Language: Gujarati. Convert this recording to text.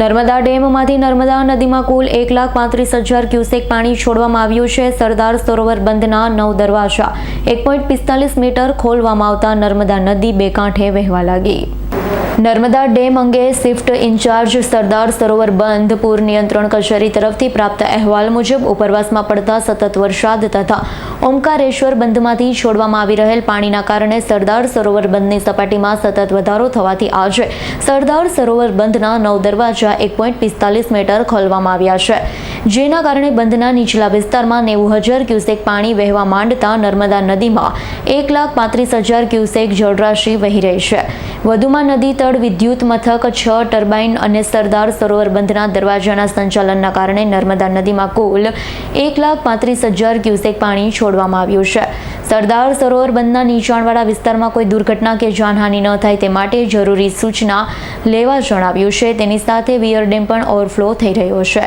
નર્મદા ડેમમાંથી નર્મદા નદીમાં કુલ એક લાખ પાંત્રીસ હજાર ક્યુસેક પાણી છોડવામાં આવ્યું છે. સરદાર સરોવર બંધના નવ દરવાજા, એક પોઈન્ટ પિસ્તાલીસ મીટર ખોલવામાં આવતા નર્મદા નદી બે કાંઠે વહેવા લાગી. નર્મદા ડેમ અંગે શિફ્ટ ઇન્ચાર્જ સરદાર સરોવર બંધ, પૂર નિયંત્રણ કચેરી તરફથી પ્રાપ્ત અહેવાલ મુજબ ઉપરવાસમાં પડતા સતત વરસાદ તથા ઓમકારેશ્વર બંધમાંથી છોડવામાં આવી રહેલ પાણીના કારણે સરદાર સરોવર બંધની સપાટીમાં સતત વધારો થવાથી આજે સરદાર સરોવર બંધના નવ દરવાજા એક પિસ્તાલીસ મીટર ખોલવામાં આવ્યા છે. જેના કારણે બંધના નીચલા વિસ્તારમાં નેવું હજાર ક્યુસેક પાણી વહેવા માંડતા નર્મદા નદીમાં એક લાખ પાંત્રીસ હજાર ક્યુસેક જળરાશિ વહી રહી છે. વધુમાં નદી તળ, વિદ્યુત મથક, છ ટર્બાઇન અને સરદાર સરોવર બંધના દરવાજાના સંચાલનના કારણે નર્મદા નદીમાં કુલ એક લાખ પાંત્રીસ હજાર ક્યુસેક પાણી છોડવામાં આવ્યું છે. સરદાર સરોવર બંધના નીચાણવાળા વિસ્તારમાં કોઈ દુર્ઘટના કે જાનહાનિ ન થાય તે માટે જરૂરી સૂચના લેવા જણાવ્યું છે. તેની સાથે વિયર ડેમ પણ ઓવરફ્લો થઈ રહ્યો છે.